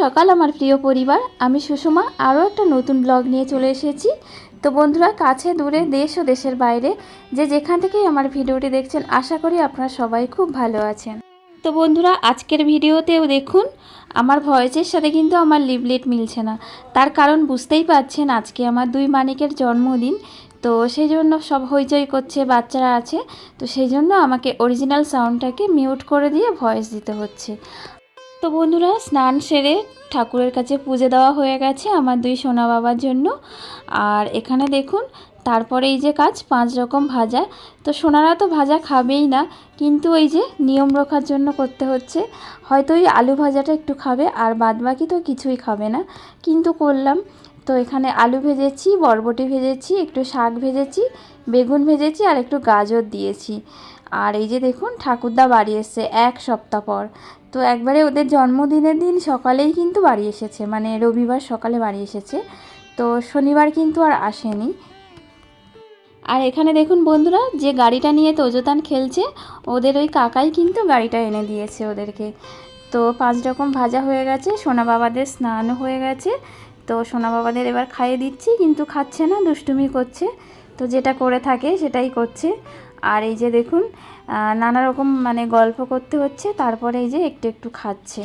সকাল, আমার প্রিয় পরিবার। আমি সুষমা, আরও একটা নতুন ব্লগ নিয়ে চলে এসেছি। তো বন্ধুরা, কাছে, দূরে, দেশ ও দেশের বাইরে যে যেখান থেকেই আমার ভিডিওটি দেখছেন, আশা করি আপনারা সবাই খুব ভালো আছেন। তো বন্ধুরা, আজকের ভিডিওতেও দেখুন, আমার ভয়েসের সাথে কিন্তু আমার লিভলেট মিলছে না। তার কারণ বুঝতেই পারছেন, আজকে আমার দুই মানিকের জন্মদিন। তো সেই জন্য সব হইচই করছে, বাচ্চারা আছে। তো সেই জন্য আমাকে অরিজিনাল সাউন্ডটাকে মিউট করে দিয়ে ভয়েস দিতে হচ্ছে। তো বন্ধুরা, স্নান সেরে ঠাকুরের কাছে পুজো দেওয়া হয়ে গেছে আমার দুই সোনা বাবার জন্য। আর এখানে দেখুন, তারপরে এই যে কাজ, পাঁচ রকম ভাজা। তো সোনারা তো ভাজা খাবেই না, কিন্তু এই যে নিয়ম রক্ষার জন্য করতে হচ্ছে। হয়তো ওই আলু ভাজাটা একটু খাবে, আর বাদবাকি তো কিছুই খাবে না। কিন্তু করলাম। তো এখানে আলু ভেজেছি, বরবটি ভেজেছি, একটু শাক ভেজেছি, বেগুন ভেজেছি, আর একটু গাজর দিয়েছি। আর এই যে দেখুন, ঠাকুরদা বাড়ি এসছে এক সপ্তাহ পর। তো একবারে ওদের জন্মদিনের দিন সকালেই কিন্তু বাড়ি এসেছে মানে রবিবার সকালে বাড়ি এসেছে। তো শনিবার কিন্তু আর আসেনি। আর এখানে দেখুন বন্ধুরা, যে গাড়িটা নিয়ে তোজতান খেলছে, ওদের ওই কাকাই কিন্তু গাড়িটা এনে দিয়েছে ওদেরকে। তো পাঁচ রকম ভাজা হয়ে গেছে, সোনা বাবাদের স্নানও হয়ে গেছে। তো সোনা বাবাদের এবার খাইয়ে দিচ্ছি, কিন্তু খাচ্ছে না, দুষ্টুমি করছে। তো যেটা করে থাকে সেটাই করছে। আর এই যে দেখুন নানা রকম মানে গল্প করতে হচ্ছে, তারপরে এই যে একটু একটু খাচ্ছে।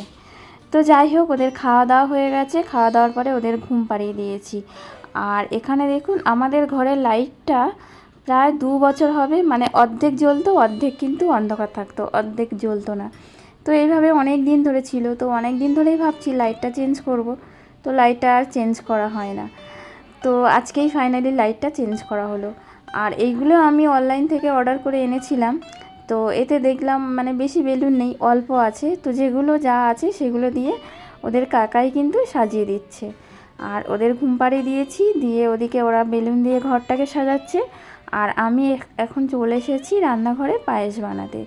তো যাই হোক, ওদের খাওয়া দাওয়া হয়ে গেছে, খাওয়া দাওয়ার পরে ওদের ঘুম পাড়িয়ে দিয়েছি। আর এখানে দেখুন, আমাদের ঘরের লাইটটা প্রায় দু বছর হবে মানে অর্ধেক জ্বলতো, অর্ধেক কিন্তু অন্ধকার থাকতো, অর্ধেক জ্বলতো না। তো এইভাবে অনেক দিন ধরে ছিল, তো অনেক দিন ধরেই ভাবছি লাইটটা চেঞ্জ করব, তো লাইটটা আর চেঞ্জ করা হয় না। তো আজকেই ফাইনালি লাইটটা চেঞ্জ করা হলো। আর এইগুলো আমি অনলাইন থেকে অর্ডার করে এনেছিলাম তো এতে দেখলাম মানে বেশি বেলুন নেই, অল্প আছে। তো যেগুলো যা আছে সেগুলো দিয়ে ওদের কাকাই কিন্তু সাজিয়ে দিচ্ছে। আর ওদের ঘুম পাড়িয়ে দিয়েছি, দিয়ে ওদিকে ওরা বেলুন দিয়ে ঘরটাকে সাজাচ্ছে। আর আমি এখ- এখন চলে এসেছি রান্নাঘরে পায়েস বানাতে।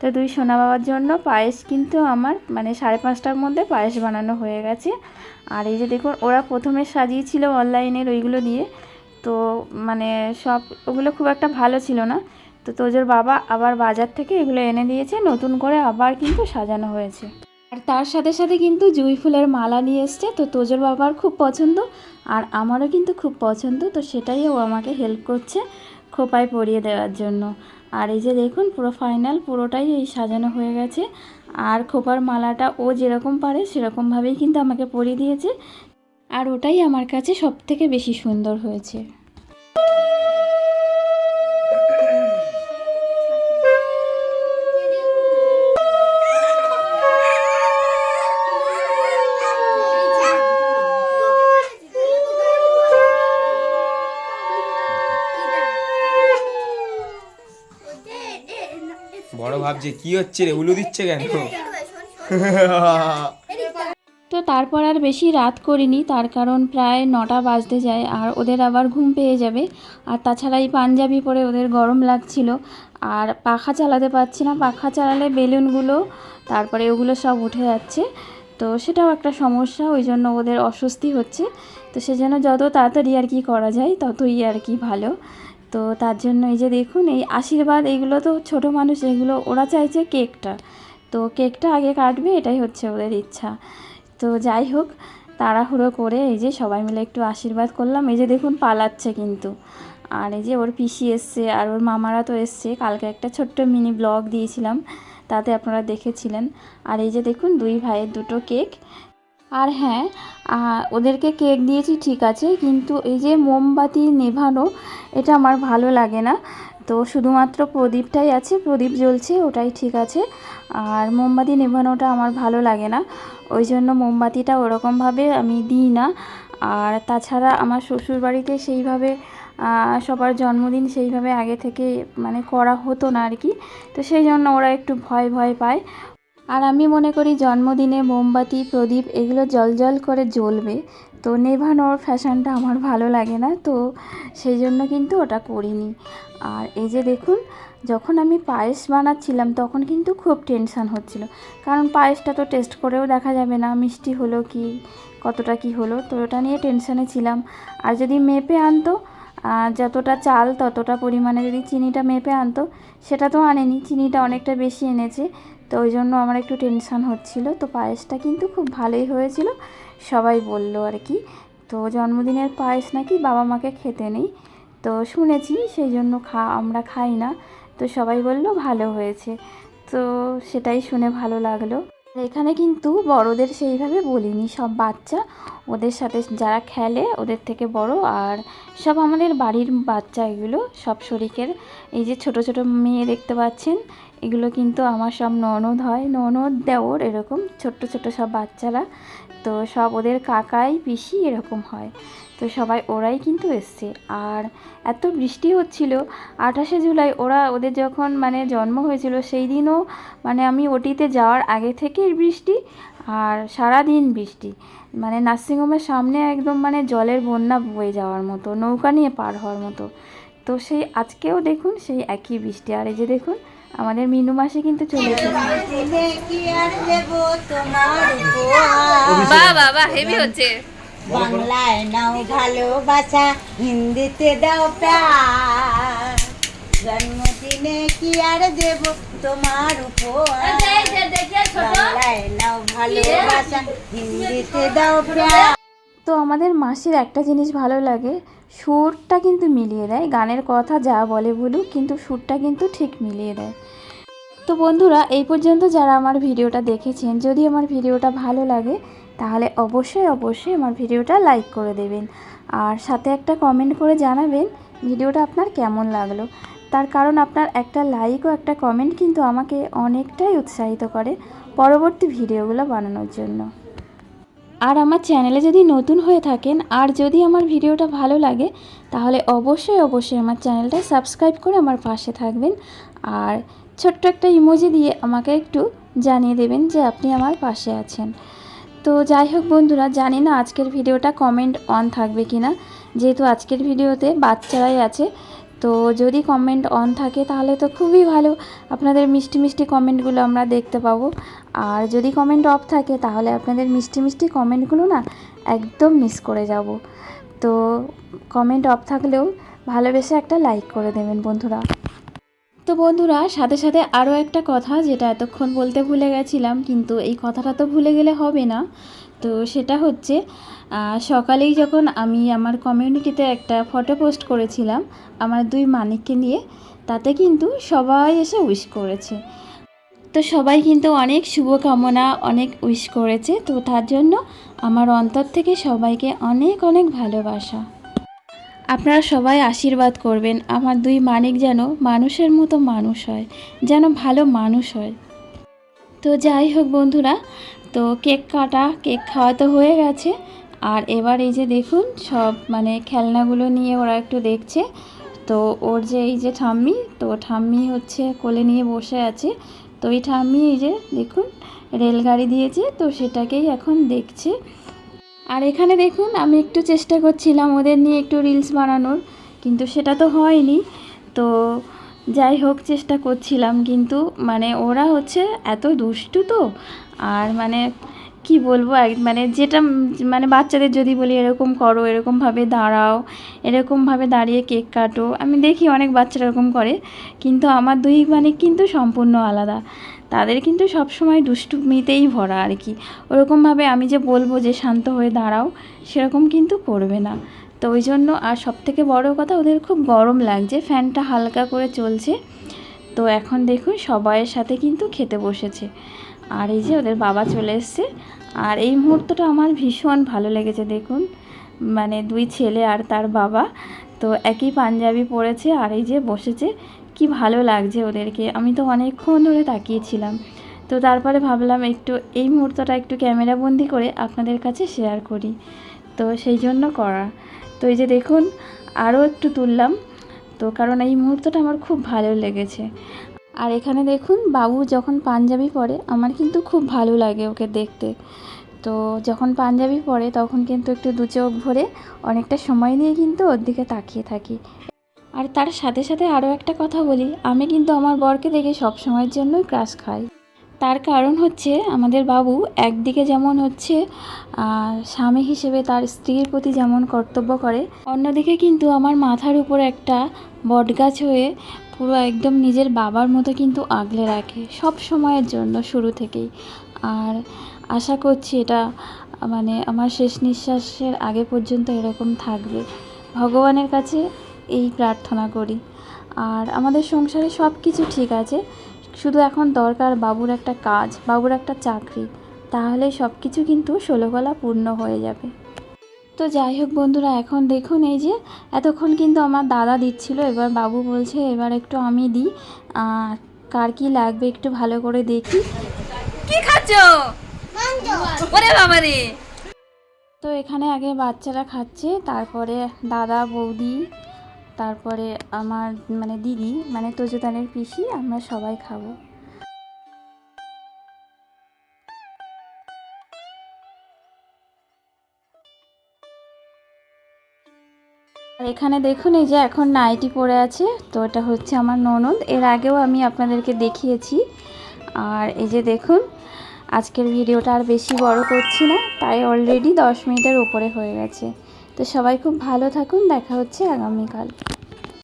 তো দুই সোনা বাবার জন্য পায়েস কিন্তু আমার মানে সাড়ে পাঁচটার মধ্যে পায়েস বানানো হয়ে গেছে। আর এই যে দেখুন, ওরা প্রথমে সাজিয়েছিল অনলাইনের ওইগুলো দিয়ে। তো মানে সব, ওগুলো খুব একটা ভালো ছিল না। তো তোজোর বাবা আবার বাজার থেকে এগুলো এনে দিয়েছে, নতুন করে আবার কিন্তু সাজানো হয়েছে। আর তার সাথে সাথে কিন্তু জুঁই ফুলের মালা নিয়ে এসছে, তো তোজোর বাবার খুব পছন্দ, আর আমারও কিন্তু খুব পছন্দ, তো সেটাই ও আমাকে হেল্প করছে খোপায় পরিয়ে দেওয়ার জন্য। আর এই যে দেখুন, পুরো ফাইনাল পুরোটাই এই সাজানো হয়ে গেছে। আর খোপার মালাটা ও যেরকম পারে সেরকমভাবেই কিন্তু আমাকে পরিয়ে দিয়েছে। আর ওটাই আমার কাছে সব থেকে বেশি সুন্দর হয়েছে। ভাবছে, কি হচ্ছে রে? উলু দিচ্ছে কেন? তো তারপর আর বেশি রাত করিনি, তার কারণ প্রায় নটা বাজতে যায়, আর ওদের আবার ঘুম পেয়ে যাবে। আর তাছাড়া এই পাঞ্জাবি পরে ওদের গরম লাগছিল, আর পাখা চালাতে পারছি না। পাখা চালালে বেলুনগুলো, তারপরে ওগুলো সব উঠে যাচ্ছে। তো সেটাও একটা সমস্যা, ওই জন্য ওদের অস্বস্তি হচ্ছে। তো সেজন্য যত তাড়াতাড়ি আর কি করা যায়, ততই আর কি ভালো। তো তার জন্য এই যে দেখুন, এই আশীর্বাদ এইগুলো তো ছোট মানুষ, এগুলো ওরা চাইছে কেকটা। তো কেকটা আগে কাটবে, এটাই হচ্ছে ওদের ইচ্ছা। তো যাই হোক, তাড়াহুড়ো করে এই যে সবাই মিলে একটু আশীর্বাদ করলাম। এই যে দেখুন, পালাচ্ছে কিন্তু। আর এই যে ওর পিসি এসছে, আর ওর মামারা তো এসছে। কালকে একটা ছোট্ট মিনি ব্লগ দিয়েছিলাম, তাতে আপনারা দেখেছিলেন। আর এই যে দেখুন, দুই ভাইয়ের দুটো কেক। আর হ্যাঁ ওদেরকে কেক দিয়েছি, ঠিক আছে, কিন্তু এই যে মোমবাতি নেভানো, এটা আমার ভালো লাগে না। তো শুধুমাত্র প্রদীপটাই আছে, প্রদীপ জ্বলছে, ওটাই ঠিক আছে। আর মোমবাতি নেভানোটা আমার ভালো লাগে না। ওই জন্য মোমবাতিটা ওরকমভাবে আমি দিই না। আর তাছাড়া আমার শ্বশুর বাড়িতে সেইভাবে সবার জন্মদিন সেইভাবে আগে থেকে মানে করা হতো না আর কি। তো সেই জন্য ওরা একটু ভয় ভয় পায়। আর আমি মনে করি জন্মদিনে মোমবাতি, প্রদীপ এগুলো জল জল করে জ্বলবে। তো নেভানোর ফ্যাশনটা আমার ভালো লাগে না, তো সেই জন্য কিন্তু ওটা করিনি। আর এই যে দেখুন, যখন আমি পায়েস বানাচ্ছিলাম তখন কিন্তু খুব টেনশান হচ্ছিল। কারণ পায়েসটা তো টেস্ট করেও দেখা যাবে না, মিষ্টি হলো কি, কতটা কি হলো, তো ওটা নিয়ে টেনশানে ছিলাম। আর যদি মেপে আনতো যতটা চাল ততটা পরিমাণে যদি চিনিটা মেপে আনতো, সেটা তো আনেনি, চিনিটা অনেকটা বেশি এনেছে। তো ওই জন্য আমার একটু টেনশান হচ্ছিল। তো পায়েসটা কিন্তু খুব ভালোই হয়েছিল, সবাই বলল আর কি। তো জন্মদিনের পায়েস নাকি বাবা মাকে খেতে নেই। তো শুনেছি সেই জন্য খা, আমরা খাই না। তো সবাই বলল ভালো হয়েছে। তো সেটাই শুনে ভালো লাগল। এখানে কিন্তু বড়দের সেইভাবে বলিনি। সব বাচ্চা ওদের সাথে যারা খেলে ওদের থেকে বড়। আর সব আমাদের বাড়ির বাচ্চা এগুলো, সব শরিকের। এই যে ছোট ছোট মেয়ে দেখতে পাচ্ছেন, এগুলো কিন্তু আমার সব ননদ হয়। ননদ, দেওর এরকম ছোট্ট ছোট সব বাচ্চারা। তো সব ওদের কাকাই, পিসি এরকম হয়। তো সবাই ওরাই কিন্তু এসছে। আর এত বৃষ্টি হচ্ছিল আঠাশে জুলাই ওরা ওদের যখন মানে জন্ম হয়েছিল সেই দিনও মানে আমি ওটিতে যাওয়ার আগে থেকেই বৃষ্টি আর সারা দিন বৃষ্টি। মানে নার্সিংহোমের সামনে একদম মানে জলের বন্যা বয়ে যাওয়ার মতো নৌকা নিয়ে পার হওয়ার মতো। তো সেই আজকেও দেখুন সেই একই বৃষ্টি। আর এই যে দেখুন আমাদের মিনু মাসে কিন্তু চলে বাহ হেভি হচ্ছে। বাংলায় নাও ভালোবাসা হিন্দিতে দাও প্যার। জন্মদিনে কি আর দেব তোমার উপহার? বাংলায় নাও ভালোবাসা হিন্দিতে দাও প্যার। তো আমাদের মাসির একটা জিনিস ভালো লাগে সুরটা কিন্তু মিলিয়ে দেয় গানের কথা যা বলে বলুক কিন্তু সুরটা কিন্তু ঠিক মিলিয়ে দেয়। তো বন্ধুরা এই পর্যন্ত যারা আমার ভিডিওটা দেখেছেন যদি আমার ভিডিওটা ভালো লাগে তাহলে অবশ্যই অবশ্যই আমার ভিডিওটা লাইক করে দেবেন। আর সাথে একটা কমেন্ট করে জানাবেন ভিডিওটা আপনার কেমন লাগল। তার কারণ আপনার একটা লাইক ও একটা কমেন্ট কিন্তু আমাকে অনেকটাই উৎসাহিত করে পরবর্তী ভিডিওগুলো বানানোর জন্য। আর আমার চ্যানেলে যদি নতুন হয়ে থাকেন আর যদি আমার ভিডিওটা ভালো লাগে, তাহলে অবশ্যই অবশ্যই আমার চ্যানেলটা সাবস্ক্রাইব করে আমার পাশে থাকবেন। আর ছোট্ট একটা ইমোজি দিয়ে আমাকে একটু জানিয়ে দেবেন যে আপনি আমার পাশে আছেন। তো যাই হোক বন্ধুরা, জানি না আজকের ভিডিওটা কমেন্ট অন থাকবে কি না যেহেতু আজকের ভিডিওতে বাচ্চারাই আছে, তো যদি কমেন্ট অন থাকে তাহলে তো খুবই ভালো। আপনাদের মিষ্টি মিষ্টি কমেন্টগুলো আমরা দেখতে পাবো। আর যদি কমেন্ট অফ থাকে তাহলে আপনাদের মিষ্টি মিষ্টি কমেন্টগুলো না একদম মিস করে যাব। তো কমেন্ট অফ থাকলেও ভালোবেসে একটা লাইক করে দেবেন বন্ধুরা। তো বন্ধুরা, সাথে সাথে আরও একটা কথা যেটা এতক্ষণ বলতে ভুলে গেছিলাম, কিন্তু এই কথাটা তো ভুলে গেলে হবে না। তো সেটা হচ্ছে সকালেই যখন আমি আমার কমিউনিটিতে একটা ফটো পোস্ট করেছিলাম, আমার দুই মানিককে নিয়ে, তাতে কিন্তু সবাই এসে উইশ করেছে। তো সবাই কিন্তু অনেক শুভকামনা, অনেক উইশ করেছে। তো তার জন্য আমার অন্তর থেকে সবাইকে অনেক অনেক ভালোবাসা। আপনারা সবাই আশীর্বাদ করবেন। আমার দুই মানিক যেন মানুষের মতো মানুষ হয়, যেন ভালো মানুষ হয়। তো যাই হোক বন্ধুরা, তো কেক কাটা, কেক খাওয়া তো হয়ে গেছে। আর এবার এই যে দেখুন, সব মানে খেলনাগুলো নিয়ে ওরা একটু দেখছে। তো ওর যে এই যে ঠাম্মি, তো ঠাম্মি হচ্ছে কোলে নিয়ে বসে আছে। তো এই ঠাম্মি এই যে দেখুন, রেলগাড়ি দিয়েছে, তো সেটাকেই এখন দেখছে। আর এখানে দেখুন, আমি একটু চেষ্টা করছিলাম ওদের নিয়ে একটু রিলস বানানোর, কিন্তু সেটা তো হয়নি। তো যাই হোক, চেষ্টা করছিলাম, কিন্তু মানে ওরা হচ্ছে এত দুষ্টু তো, আর মানে কি বলব মানে যেটা মানে বাচ্চাদের যদি বলি, এরকম করো, এরকমভাবে দাঁড়াও, এরকমভাবে দাঁড়িয়ে কেক কাটো। আমি দেখি অনেক বাচ্চারা এরকম করে, কিন্তু আমার দুই মানে কিন্তু সম্পূর্ণ আলাদা। তাদের কিন্তু সবসময় দুষ্টুমিতেই ভরা আর কি। ওরকমভাবে আমি যে বলব যে শান্ত হয়ে দাঁড়াও, সেরকম কিন্তু করবে না। তো ওই জন্য আর সবথেকে বড় কথা, ওদের খুব গরম লাগছে, ফ্যানটা হালকা করে চলছে। তো এখন দেখুন, সবাইয়ের সাথে কিন্তু খেতে বসেছে। আর এই যে ওদের বাবা চলে এসছে। আর এই মুহূর্তটা আমার ভীষণ ভালো লেগেছে, দেখুন। মানে দুই ছেলে আর তার বাবা। তো একই পাঞ্জাবি পরেছে আর এই যে বসেছে। কি ভালো লাগছে ওদেরকে। আমি তো অনেকক্ষণ ধরে তাকিয়েছিলাম। তো তারপরে ভাবলাম একটু এই মুহূর্তটা একটু ক্যামেরা বন্দি করে আপনাদের কাছে শেয়ার করি। তো সেই জন্য করা। তো এই যে দেখুন, আরও একটু তুললাম। তো কারণ এই মুহূর্তটা আমার খুব ভালো লেগেছে। আর এখানে দেখুন, বাবু যখন পাঞ্জাবি পরে, আমার কিন্তু খুব ভালো লাগে ওকে দেখতে। তো যখন পাঞ্জাবি পরে, তখন কিন্তু একটু দু চোখ ভরে অনেকটা সময় নিয়ে কিন্তু ওর দিকে তাকিয়ে থাকি। আর তার সাথে সাথে আরও একটা কথা বলি, আমি কিন্তু আমার বরকে দেখে সব সময়ের জন্যই ক্রাশ খাই। তার কারণ হচ্ছে আমাদের বাবু একদিকে যেমন হচ্ছে স্বামী হিসেবে তার স্ত্রীর প্রতি যেমন কর্তব্য করে, অন্যদিকে কিন্তু আমার মাথার উপর একটা বটগাছ হয়ে পুরো একদম নিজের বাবার মতো কিন্তু আগলে রাখে সব সময়ের জন্য শুরু থেকেই। আর আশা করছি এটা মানে আমার শেষ নিঃশ্বাসের আগে পর্যন্ত এরকম থাকবে। ভগবানের কাছে এই প্রার্থনা করি। আর আমাদের সংসারে সব কিছু ঠিক আছে, শুধু এখন দরকার বাবুর একটা কাজ, বাবুর একটা চাকরি, তাহলে সব কিছু কিন্তু ষোলোকলা পূর্ণ হয়ে যাবে। তো যাই হোক বন্ধুরা, এখন দেখুন এই যে, এতক্ষণ কিন্তু আমার দাদা দিচ্ছিল, এবার বাবু বলছে এবার একটু আমি দিই কার কি লাগবে একটু ভালো করে দেখি। কি খাচ্ছ? তো এখানে আগে বাচ্চারা খাচ্ছে, তারপরে দাদা, বৌদি তারপরে আমার মানে দিদি মানে তোজোদানের পিসি, আমরা সবাই খাব। এখানে দেখুন, এই যে এখন নাইটি পরে আছে, তো এটা হচ্ছে আমার ননদ। এর আগেও আমি আপনাদেরকে দেখিয়েছি। আর এই যে দেখুন, আজকের ভিডিওটা আর বেশি বড় করছি না, তাই অলরেডি দশ মিনিটের উপরে হয়ে গেছে। তো সবাই খুব ভালো থাকুন দেখা হচ্ছে আগামীকাল।